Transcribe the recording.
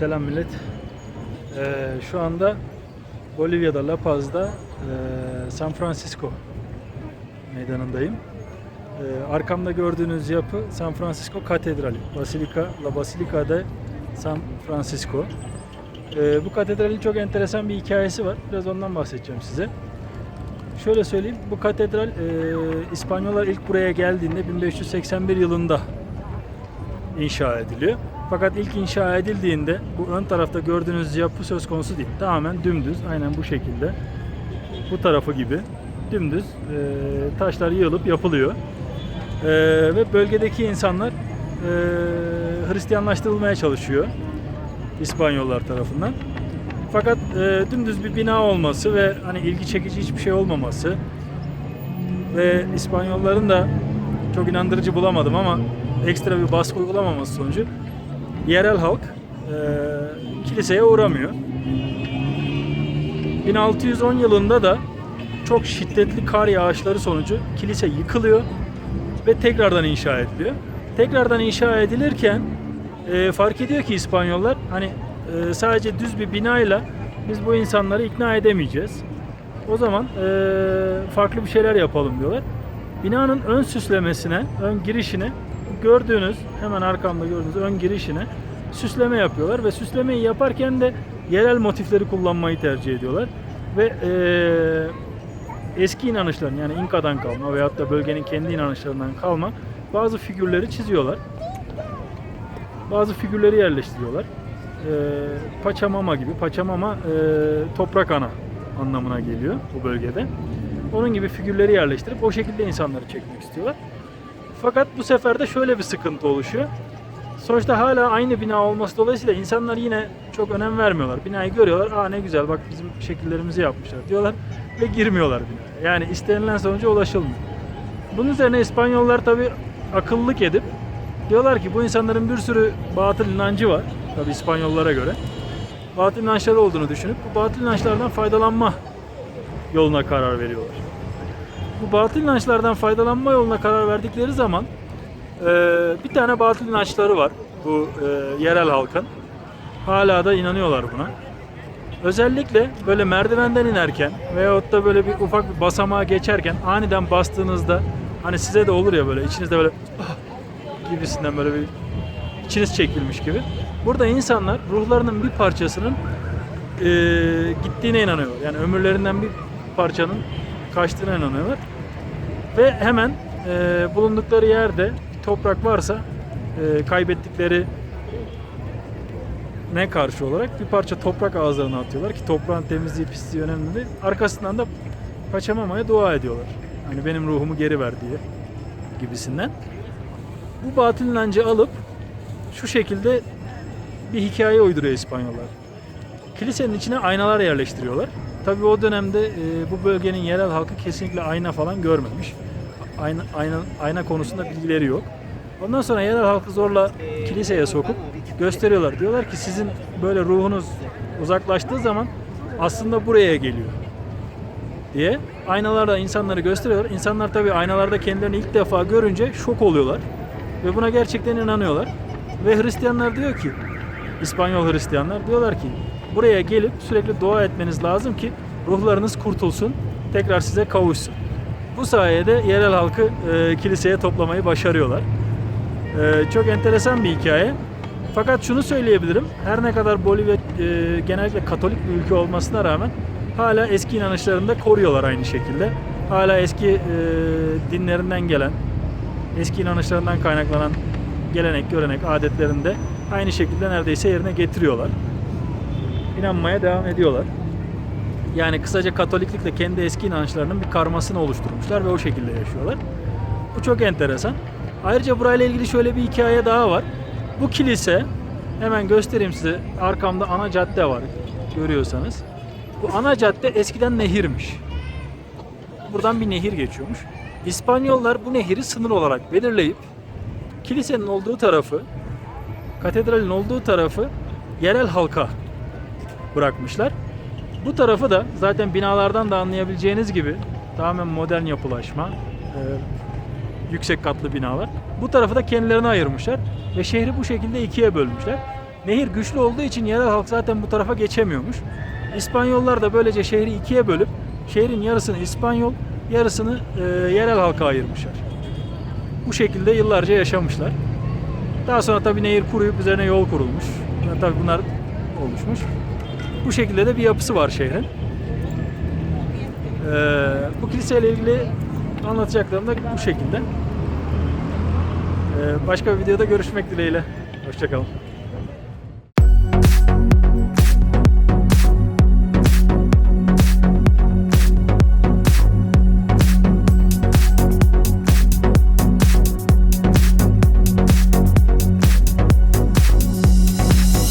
Selam millet. Ee, şu anda Bolivya'da La Paz'da e, San Francisco meydanındayım. Ee, arkamda gördüğünüz yapı San Francisco Katedrali. Basilica, La Basilica de San Francisco. Ee, bu katedralin çok enteresan bir hikayesi var. Biraz ondan bahsedeceğim size. Şöyle söyleyeyim, bu katedral e, İspanyollar ilk buraya geldiğinde 1581 yılında inşa ediliyor. Fakat ilk inşa edildiğinde bu ön tarafta gördüğünüz yapı söz konusu değil. Tamamen dümdüz, aynen bu şekilde. Bu tarafı gibi dümdüz e, taşlar yığılıp yapılıyor. E, ve bölgedeki insanlar e, Hristiyanlaştırılmaya çalışıyor İspanyollar tarafından. Fakat e, dümdüz bir bina olması ve hani ilgi çekici hiçbir şey olmaması ve İspanyolların da çok inandırıcı bulamadım ama ekstra bir baskı uygulamaması sonucu yerel halk e, kiliseye uğramıyor. 1610 yılında da çok şiddetli kar yağışları sonucu kilise yıkılıyor ve tekrardan inşa ediliyor. Tekrardan inşa edilirken e, fark ediyor ki İspanyollar hani e, sadece düz bir binayla biz bu insanları ikna edemeyeceğiz. O zaman e, farklı bir şeyler yapalım diyorlar. Binanın ön süslemesine, ön girişine gördüğünüz hemen arkamda gördüğünüz ön girişine süsleme yapıyorlar ve süslemeyi yaparken de yerel motifleri kullanmayı tercih ediyorlar ve e, eski inanışların yani İnka'dan kalma veyahut da bölgenin kendi inanışlarından kalma bazı figürleri çiziyorlar. Bazı figürleri yerleştiriyorlar. E, Paçamama gibi. Paçamama e, toprak ana anlamına geliyor bu bölgede. Onun gibi figürleri yerleştirip o şekilde insanları çekmek istiyorlar. Fakat bu sefer de şöyle bir sıkıntı oluşuyor. Sonuçta hala aynı bina olması dolayısıyla insanlar yine çok önem vermiyorlar. Binayı görüyorlar. Aa ne güzel bak bizim şekillerimizi yapmışlar diyorlar ve girmiyorlar binaya. Yani istenilen sonuca ulaşılmıyor. Bunun üzerine İspanyollar tabi akıllık edip diyorlar ki bu insanların bir sürü batıl inancı var. Tabi İspanyollara göre. Batıl inançları olduğunu düşünüp bu batıl inançlardan faydalanma yoluna karar veriyorlar. Bu batıl inançlardan faydalanma yoluna karar verdikleri zaman e, bir tane batıl inançları var bu e, yerel halkın. Hala da inanıyorlar buna. Özellikle böyle merdivenden inerken veyahut da böyle bir ufak bir basamağa geçerken aniden bastığınızda hani size de olur ya böyle içinizde böyle "Ah!" gibisinden böyle bir içiniz çekilmiş gibi. Burada insanlar ruhlarının bir parçasının e, gittiğine inanıyorlar. Yani ömürlerinden bir parçanın kaçtığına inanıyorlar. Ve hemen e, bulundukları yerde toprak varsa e, kaybettikleri ne karşı olarak bir parça toprak ağızlarına atıyorlar ki toprağın temizliği pisliği önemli değil. Arkasından da Paçamama'ya dua ediyorlar. Hani benim ruhumu geri ver diye gibisinden. Bu batıl inancı alıp şu şekilde bir hikaye uyduruyor İspanyollar. Kilisenin içine aynalar yerleştiriyorlar. Tabii o dönemde e, bu bölgenin yerel halkı kesinlikle ayna falan görmemiş. Ayna, ayna, ayna konusunda bilgileri yok. Ondan sonra yerel halkı zorla kiliseye sokup gösteriyorlar. Diyorlar ki sizin böyle ruhunuz uzaklaştığı zaman aslında buraya geliyor diye aynalarda insanları gösteriyorlar. İnsanlar tabii aynalarda kendilerini ilk defa görünce şok oluyorlar ve buna gerçekten inanıyorlar. Ve Hristiyanlar diyor ki İspanyol Hristiyanlar diyorlar ki buraya gelip sürekli dua etmeniz lazım ki ruhlarınız kurtulsun, tekrar size kavuşsun. Bu sayede yerel halkı e, kiliseye toplamayı başarıyorlar. E, çok enteresan bir hikaye. Fakat şunu söyleyebilirim. Her ne kadar Bolivya e, genellikle Katolik bir ülke olmasına rağmen hala eski inanışlarını da koruyorlar aynı şekilde. Hala eski e, dinlerinden gelen, eski inanışlarından kaynaklanan gelenek, görenek, adetlerini de aynı şekilde neredeyse yerine getiriyorlar. İnanmaya devam ediyorlar. Yani kısaca Katoliklikle kendi eski inançlarının bir karmasını oluşturmuşlar ve o şekilde yaşıyorlar. Bu çok enteresan. Ayrıca burayla ilgili şöyle bir hikaye daha var. Bu kilise hemen göstereyim size. Arkamda ana cadde var. Görüyorsanız. Bu ana cadde eskiden nehirmiş. Buradan bir nehir geçiyormuş. İspanyollar bu nehiri sınır olarak belirleyip kilisenin olduğu tarafı, katedralin olduğu tarafı yerel halka bırakmışlar. Bu tarafı da zaten binalardan da anlayabileceğiniz gibi tamamen modern yapılaşma, e, yüksek katlı binalar. Bu tarafı da kendilerine ayırmışlar ve şehri bu şekilde ikiye bölmüşler. Nehir güçlü olduğu için yerel halk zaten bu tarafa geçemiyormuş. İspanyollar da böylece şehri ikiye bölüp şehrin yarısını İspanyol, yarısını e, yerel halka ayırmışlar. Bu şekilde yıllarca yaşamışlar. Daha sonra tabii nehir kuruyup üzerine yol kurulmuş. Yani tabii bunlar oluşmuş. Bu şekilde de bir yapısı var şehrin. Ee, bu kiliseyle ilgili anlatacaklarım da bu şekilde. Ee, başka bir videoda görüşmek dileğiyle. Hoşçakalın.